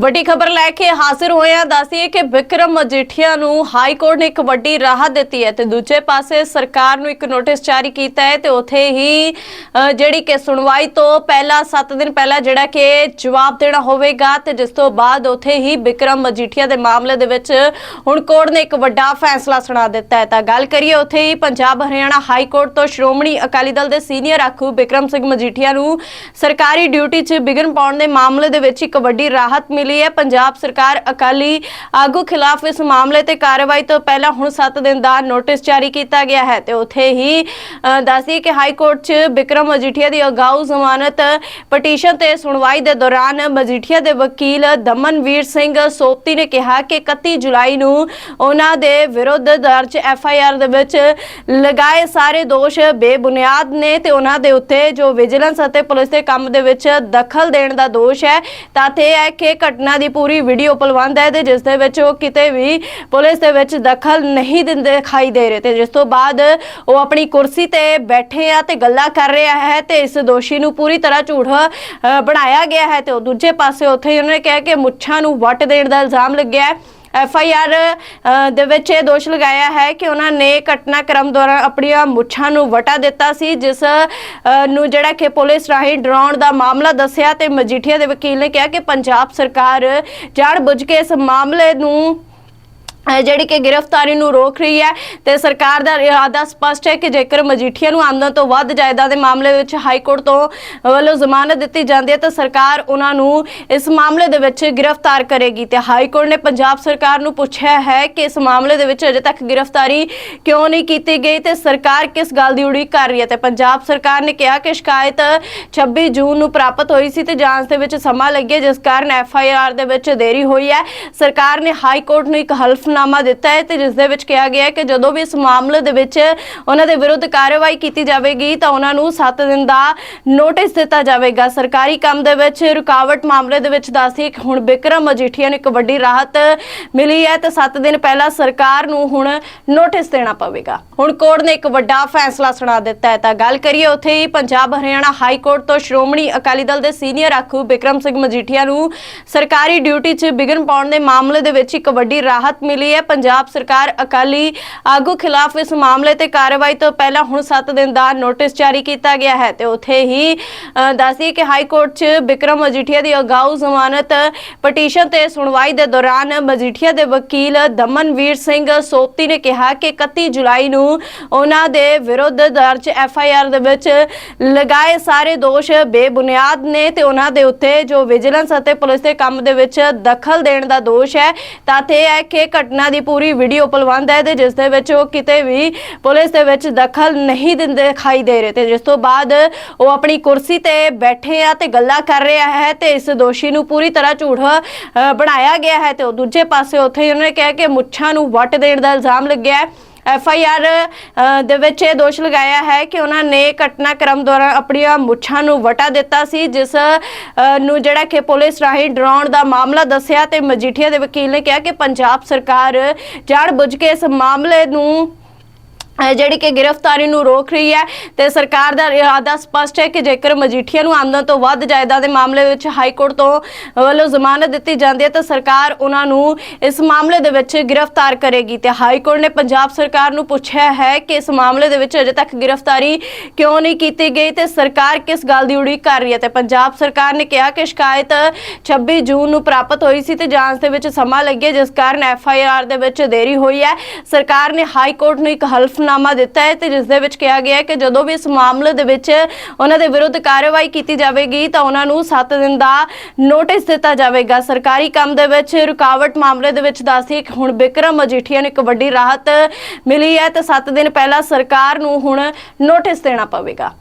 ਵੱਡੀ ਖਬਰ ਲੈ ਕੇ ਹਾਜ਼ਰ ਹੋਏ ਹਾਂ। ਦੱਸੀਏ ਕਿ ਵਿਕਰਮ ਮਜੀਠੀਆ ਨੂੰ ਹਾਈ ਕੋਰਟ ਨੇ ਇੱਕ ਵੱਡੀ ਰਾਹਤ ਦਿੱਤੀ ਹੈ ਤੇ ਦੂਜੇ ਪਾਸੇ ਸਰਕਾਰ ਨੂੰ ਇੱਕ ਨੋਟਿਸ ਜਾਰੀ ਕੀਤਾ ਹੈ ਤੇ ਉਥੇ ਹੀ ਜਿਹੜੀ ਕਿ ਸੁਣਵਾਈ ਤੋਂ ਪਹਿਲਾਂ 7 ਦਿਨ ਪਹਿਲਾਂ ਜਿਹੜਾ ਕਿ ਜਵਾਬ ਦੇਣਾ ਹੋਵੇਗਾ ਤੇ ਜਿਸ ਤੋਂ ਬਾਅਦ ਉਥੇ ਹੀ ਵਿਕਰਮ ਮਜੀਠੀਆ ਦੇ ਮਾਮਲੇ ਦੇ ਵਿੱਚ ਹੁਣ ਕੋਰਟ ਨੇ ਇੱਕ ਵੱਡਾ ਫੈਸਲਾ ਸੁਣਾ ਦਿੱਤਾ ਹੈ। ਤਾਂ ਗੱਲ ਕਰੀਏ ਉਥੇ ਹੀ ਪੰਜਾਬ ਹਰਿਆਣਾ ਹਾਈ ਕੋਰਟ ਤੋਂ ਸ਼੍ਰੋਮਣੀ ਅਕਾਲੀ ਦਲ ਦੇ ਸੀਨੀਅਰ ਆਗੂ ਵਿਕਰਮ ਸਿੰਘ ਮਜੀਠੀਆ ਨੂੰ ਸਰਕਾਰੀ ਡਿਊਟੀ 'ਚ ਵਿਘਨ ਪਾਉਣ ਦੇ ਮਾਮਲੇ ਦੇ ਵਿੱਚ ਇੱਕ ਵੱਡੀ ਰਾਹਤ ਮਿਲੀ ਹੈ। ਪੰਜਾਬ ਸਰਕਾਰ ਅਕਾਲੀ ਆਗੂ ਖਿਲਾਫ ਇਸ ਮਾਮਲੇ ਤੇ ਕਾਰਵਾਈ ਤੋਂ ਪਹਿਲਾਂ ਹੁਣ 7 ਦਿਨ ਦਾ ਨੋਟਿਸ ਜਾਰੀ ਕੀਤਾ ਗਿਆ ਹੈ ਤੇ ਉੱਥੇ ਹੀ ਅ, ਕਿ ਹਾਈ ਕੋਰਟ 'ਚ ਵਿਕਰਮ ਮਜੀਠੀਆ ਦੀ ਅਗਾਊ ਜ਼ਮਾਨਤ ਪਟੀਸ਼ਨ ਤੇ ਸੁਣਵਾਈ ਦੇ ਦੌਰਾਨ ਮਜੀਠੀਆ ਦੇ ਵਕੀਲ ਦਮਨਵੀਰ ਸਿੰਘ ਸੋਪਤੀ ਨੇ ਕਿਹਾ ਕਿ 31 ਜੁਲਾਈ ਨੂੰ ਉਹਨਾਂ ਦੇ ਵਿਰੁੱਧ ਦਰਜ ਐਫ ਆਈ ਆਰ ਦੇ ਵਿੱਚ ਲਗਾਏ ਸਾਰੇ ਦੋਸ਼ ਬੇਬੁਨਿਆਦ ਨੇ ਤੇ ਉਹਨਾਂ ਦੇ ਉੱਤੇ ਜੋ ਵਿਜੀਲੈਂਸ ਅਤੇ ਪੁਲਿਸ ਦੇ ਕੰਮ ਦੇ ਵਿੱਚ ਦਖਲ ਦੇਣ ਦਾ ਦੋਸ਼ ਹੈ। ਤਾਂ ਇਹ ਹੈ ਕਿ ਘਟਨਾ ਦੀ ਪੂਰੀ ਵੀਡੀਓ ਉਪਲਬਧ ਹੈ ਤੇ ਜਿਸ ਦੇ ਵਿੱਚ ਉਹ ਕਿਤੇ ਵੀ ਪੁਲਿਸ ਦੇ ਵਿੱਚ ਦਖਲ ਨਹੀਂ ਦਿੰਦੇ ਦਿਖਾਈ ਦੇ ਰਹੇ ਤੇ ਜਿਸ ਤੋਂ ਬਾਅਦ ਉਹ ਆਪਣੀ ਕੁਰਸੀ ਤੇ ਬੈਠੇ ਆ ਤੇ ਗੱਲਾਂ ਕਰ ਰਿਹਾ ਹੈ ਤੇ ਇਸ ਦੋਸ਼ੀ ਨੂੰ ਪੂਰੀ ਤਰ੍ਹਾਂ ਝੂਠ ਬਣਾਇਆ ਗਿਆ ਹੈ ਤੇ ਉਹ ਦੂਜੇ ਪਾਸੇ ਉੱਥੇ ਹੀ ਉਹਨਾਂ ਨੇ ਕਿਹਾ ਕਿ ਮੁੱਛਾਂ ਨੂੰ ਵੱਟ ਦੇਣ ਦਾ ਇਲਜ਼ਾਮ ਲੱਗਿਆ ਹੈ। ਐਫ ਆਈ ਆਰ ਦੇ ਵਿੱਚ ਇਹ ਦੋਸ਼ ਲਗਾਇਆ ਹੈ ਕਿ ਉਹਨਾਂ ਨੇ ਘਟਨਾਕ੍ਰਮ ਦੌਰਾਨ ਆਪਣੀਆਂ ਮੁੱਛਾਂ ਨੂੰ ਵਟਾ ਦਿੱਤਾ ਸੀ, ਜਿਸ ਨੂੰ ਜਿਹੜਾ ਕਿ ਪੁਲਿਸ ਰਾਹੀਂ ਡਰਾਉਣ ਦਾ ਮਾਮਲਾ ਦੱਸਿਆ ਤੇ ਮਜੀਠੀਆ ਦੇ ਵਕੀਲ ਨੇ ਕਿਹਾ ਕਿ ਪੰਜਾਬ ਸਰਕਾਰ ਜਾਣਬੁੱਝ ਕੇ ਇਸ ਮਾਮਲੇ ਨੂੰ ਜਿਹੜੀ ਕਿ ਗ੍ਰਿਫਤਾਰੀ ਨੂੰ ਰੋਕ ਰਹੀ ਹੈ ਤੇ ਸਰਕਾਰ ਦਾ ਇਰਾਦਾ ਸਪਸ਼ਟ ਹੈ ਕਿ ਜੇਕਰ ਮਜੀਠੀਆ ਨੂੰ ਆਮਦਨ ਤੋਂ ਵੱਧ ਜਾਇਦਾਦ ਦੇ ਮਾਮਲੇ ਵਿੱਚ ਹਾਈ ਕੋਰਟ ਤੋਂ ਵੱਲੋਂ ਜ਼ਮਾਨਤ ਦਿੱਤੀ ਜਾਂਦੀ ਹੈ ਤਾਂ ਸਰਕਾਰ ਉਹਨਾਂ ਨੂੰ ਇਸ ਮਾਮਲੇ ਦੇ ਵਿੱਚ ਗ੍ਰਿਫਤਾਰ ਕਰੇਗੀ ਤੇ ਹਾਈ ਕੋਰਟ ਨੇ ਪੰਜਾਬ ਸਰਕਾਰ ਨੂੰ ਪੁੱਛਿਆ ਹੈ ਕਿ ਇਸ ਮਾਮਲੇ ਦੇ ਵਿੱਚ ਅਜੇ ਤੱਕ ਗ੍ਰਿਫਤਾਰੀ ਕਿਉਂ ਨਹੀਂ ਕੀਤੀ ਗਈ ਤੇ ਸਰਕਾਰ ਕਿਸ ਗੱਲ ਦੀ ਉਡੀਕ ਕਰ ਰਹੀ ਹੈ ਤੇ ਪੰਜਾਬ ਸਰਕਾਰ ਨੇ ਕਿਹਾ ਕਿ ਸ਼ਿਕਾਇਤ 26 ਜੂਨ ਨੂੰ ਪ੍ਰਾਪਤ ਹੋਈ ਸੀ ਤੇ ਜਾਂਚ ਦੇ ਵਿੱਚ ਸਮਾਂ ਲੱਗਿਆ ਜਿਸ ਕਾਰਨ ਐਫ ਆਈ ਆਰ ਦੇ ਵਿੱਚ ਦੇਰੀ ਹੋਈ ਹੈ। ਸਰਕਾਰ ਨੇ ਹਾਈ ਕੋਰਟ ਨੂੰ ਇੱਕ ਹਲਫ ਹਲਫਨਾਮਾ ਦਿੱਤਾ ਹੈ ਤੇ ਜਿਸ ਦੇ ਵਿੱਚ ਕਿਹਾ ਗਿਆ ਹੈ ਕਿ ਜਦੋਂ ਵੀ ਇਸ ਮਾਮਲੇ ਦੇ ਵਿੱਚ ਉਹਨਾਂ ਦੇ ਵਿਰੁੱਧ ਕਾਰਵਾਈ ਕੀਤੀ ਜਾਵੇਗੀ ਤਾਂ ਉਹਨਾਂ ਨੂੰ 7 ਦਿਨ ਦਾ ਨੋਟਿਸ ਦਿੱਤਾ ਜਾਵੇਗਾ। ਸਰਕਾਰੀ ਕੰਮ ਦੇ ਵਿੱਚ ਰੁਕਾਵਟ ਮਾਮਲੇ ਦੇ ਵਿੱਚ ਦੱਸੀ ਕਿ ਹੁਣ ਬਿਕਰਮ ਮਜੀਠੀਆ ਨੂੰ ਇੱਕ ਵੱਡੀ ਰਾਹਤ ਮਿਲੀ ਹੈ ਤੇ 7 ਦਿਨ ਪਹਿਲਾਂ ਸਰਕਾਰ ਨੂੰ ਹੁਣ ਨੋਟਿਸ ਦੇਣਾ ਪਵੇਗਾ। ਹੁਣ ਕੋਰਟ ਨੇ ਇੱਕ ਵੱਡਾ ਫੈਸਲਾ ਸੁਣਾ ਦਿੱਤਾ ਹੈ। ਤਾਂ ਗੱਲ ਕਰੀਏ ਉੱਥੇ ਹੀ ਪੰਜਾਬ ਹਰਿਆਣਾ ਹਾਈ ਕੋਰਟ ਤੋਂ ਸ਼੍ਰੋਮਣੀ ਅਕਾਲੀ ਦਲ ਦੇ ਸੀਨੀਅਰ ਆਗੂ ਬਿਕਰਮ ਸਿੰਘ ਮਜੀਠੀਆ ਨੂੰ ਸਰਕਾਰੀ ਡਿਊਟੀ 'ਚ ਵਿਘਨ ਪਾਉਣ ਦੇ ਮਾਮਲੇ ਦੇ ਵਿੱਚ ਇੱਕ ਵੱਡੀ ਰਾਹਤ ਮਿਲੀ ਹੈ। ਪੰਜਾਬ ਸਰਕਾਰ ਅਕਾਲੀ ਆਗੂ ਖਿਲਾਫ ਇਸ ਮਾਮਲੇ ਤੇ ਕਾਰਵਾਈ ਤੋਂ ਪਹਿਲਾਂ ਹੁਣ 7 ਦਿਨ ਦਾ ਨੋਟਿਸ ਜਾਰੀ ਕੀਤਾ ਗਿਆ ਹੈ ਤੇ ਉੱਥੇ ਹੀ ਅ, ਕਿ ਹਾਈ ਕੋਰਟ 'ਚ ਬਿਕਰਮ ਮਜੀਠੀਆ ਦੀ ਅਗਾਊ ਜ਼ਮਾਨਤ ਪਟੀਸ਼ਨ ਤੇ ਸੁਣਵਾਈ ਦੇ ਦੌਰਾਨ ਮਜੀਠੀਆ ਦੇ ਵਕੀਲ ਦਮਨਵੀਰ ਸਿੰਘ ਸੋਪਤੀ ਨੇ ਕਿਹਾ ਕਿ 31 ਜੁਲਾਈ ਨੂੰ ਉਹਨਾਂ ਦੇ ਵਿਰੁੱਧ ਦਰਜ ਐਫ ਆਈ ਆਰ ਦੇ ਵਿੱਚ ਲਗਾਏ ਸਾਰੇ ਦੋਸ਼ ਬੇਬੁਨਿਆਦ ਨੇ ਤੇ ਉਹਨਾਂ ਦੇ ਉੱਤੇ ਜੋ ਵਿਜੀਲੈਂਸ ਅਤੇ ਪੁਲਿਸ ਦੇ ਕੰਮ ਦੇ ਵਿੱਚ ਦਖਲ ਦੇਣ ਦਾ ਦੋਸ਼ ਹੈ। ਤਾਂ ਇਹ ਹੈ ਕਿ ਘਟਨਾ ਦੀ ਪੂਰੀ ਵੀਡੀਓ ਉਪਲਬਧ ਹੈ ਤੇ ਜਿਸ ਦੇ ਵਿੱਚ ਉਹ ਕਿਤੇ ਵੀ ਪੁਲਿਸ ਦੇ ਵਿੱਚ ਦਖਲ ਨਹੀਂ ਦਿੰਦੇ ਦਿਖਾਈ ਦੇ ਰਹੇ ਤੇ ਜਿਸ ਤੋਂ ਬਾਅਦ ਉਹ ਆਪਣੀ ਕੁਰਸੀ ਤੇ ਬੈਠੇ ਆ ਤੇ ਗੱਲਾਂ ਕਰ ਰਿਹਾ ਹੈ ਤੇ ਇਸ ਦੋਸ਼ੀ ਨੂੰ ਪੂਰੀ ਤਰ੍ਹਾਂ ਝੂਠ ਅ, ਬਣਾਇਆ ਗਿਆ ਹੈ ਤੇ ਉਹ ਦੂਜੇ ਪਾਸੇ ਉੱਥੇ ਹੀ ਉਹਨਾਂ ਨੇ ਕਿਹਾ ਕਿ ਮੁੱਛਾਂ ਨੂੰ ਵੱਟ ਦੇਣ ਦਾ ਇਲਜ਼ਾਮ ਲੱਗਿਆ ਹੈ। ਐਫ ਆਈ ਆਰ ਦੇ ਵਿੱਚ ਇਹ ਦੋਸ਼ ਲਗਾਇਆ ਹੈ ਕਿ ਉਹਨਾਂ ਨੇ ਘਟਨਾਕ੍ਰਮ ਦੌਰਾਨ ਆਪਣੀਆਂ ਮੁੱਛਾਂ ਨੂੰ ਵਟਾ ਦਿੱਤਾ ਸੀ, ਜਿਸ ਨੂੰ ਜਿਹੜਾ ਕਿ ਪੁਲਿਸ ਰਾਹੀਂ ਡਰਾਉਣ ਦਾ ਮਾਮਲਾ ਦੱਸਿਆ ਤੇ ਮਜੀਠੀਆ ਦੇ ਵਕੀਲ ਨੇ ਕਿਹਾ ਕਿ ਪੰਜਾਬ ਸਰਕਾਰ ਜਾਣ ਬੁੱਝ ਕੇ ਇਸ ਮਾਮਲੇ ਨੂੰ ਜਿਹੜੀ ਕਿ ਗ੍ਰਿਫਤਾਰੀ ਨੂੰ ਰੋਕ ਰਹੀ ਹੈ ਤੇ ਸਰਕਾਰ ਦਾ ਇਰਾਦਾ ਸਪਸ਼ਟ ਹੈ ਕਿ ਜੇਕਰ ਮਜੀਠੀਆ ਨੂੰ ਆਮਦਨ ਤੋਂ ਵੱਧ ਜਾਇਦਾਦ ਦੇ ਮਾਮਲੇ ਵਿੱਚ ਹਾਈ ਕੋਰਟ ਤੋਂ ਵੱਲੋਂ ਜ਼ਮਾਨਤ ਦਿੱਤੀ ਜਾਂਦੀ ਹੈ ਤਾਂ ਸਰਕਾਰ ਉਹਨਾਂ ਨੂੰ ਇਸ ਮਾਮਲੇ ਦੇ ਵਿੱਚ ਗ੍ਰਿਫਤਾਰ ਕਰੇਗੀ ਤੇ ਹਾਈ ਕੋਰਟ ਨੇ ਪੰਜਾਬ ਸਰਕਾਰ ਨੂੰ ਪੁੱਛਿਆ ਹੈ ਕਿ ਇਸ ਮਾਮਲੇ ਦੇ ਵਿੱਚ ਅਜੇ ਤੱਕ ਗ੍ਰਿਫਤਾਰੀ ਕਿਉਂ ਨਹੀਂ ਕੀਤੀ ਗਈ ਤੇ ਸਰਕਾਰ ਕਿਸ ਗੱਲ ਦੀ ਉਡੀਕ ਕਰ ਰਹੀ ਹੈ ਤੇ ਪੰਜਾਬ ਸਰਕਾਰ ਨੇ ਕਿਹਾ ਕਿ ਸ਼ਿਕਾਇਤ 26 ਜੂਨ ਨੂੰ ਪ੍ਰਾਪਤ ਹੋਈ ਸੀ ਤੇ ਜਾਂਚ ਦੇ ਵਿੱਚ ਸਮਾਂ ਲੱਗਿਆ ਜਿਸ ਕਾਰਨ ਐਫ ਆਈ ਆਰ ਦੇ ਵਿੱਚ ਦੇਰੀ ਹੋਈ ਹੈ। ਸਰਕਾਰ ਨੇ ਹਾਈ ਕੋਰਟ ਨੂੰ ਇੱਕ ਹਲਫ ਹਲਫਨਾਮਾ ਦਿੱਤਾ ਹੈ ਤੇ ਜਿਸ ਦੇ ਵਿੱਚ ਕਿਹਾ ਗਿਆ ਹੈ ਕਿ ਜਦੋਂ ਵੀ ਇਸ ਮਾਮਲੇ ਦੇ ਵਿੱਚ ਉਹਨਾਂ ਦੇ ਵਿਰੁੱਧ ਕਾਰਵਾਈ ਕੀਤੀ ਜਾਵੇਗੀ ਤਾਂ ਉਹਨਾਂ ਨੂੰ 7 ਦਿਨ ਦਾ ਨੋਟਿਸ ਦਿੱਤਾ ਜਾਵੇਗਾ। ਸਰਕਾਰੀ ਕੰਮ ਦੇ ਵਿੱਚ ਰੁਕਾਵਟ ਮਾਮਲੇ ਦੇ ਵਿੱਚ ਦੱਸੀ ਕਿ ਹੁਣ ਬਿਕਰਮ ਮਜੀਠੀਆ ਨੂੰ ਇੱਕ ਵੱਡੀ ਰਾਹਤ ਮਿਲੀ ਹੈ ਤੇ 7 ਦਿਨ ਪਹਿਲਾਂ ਸਰਕਾਰ ਨੂੰ ਹੁਣ ਨੋਟਿਸ ਦੇਣਾ ਪਵੇਗਾ।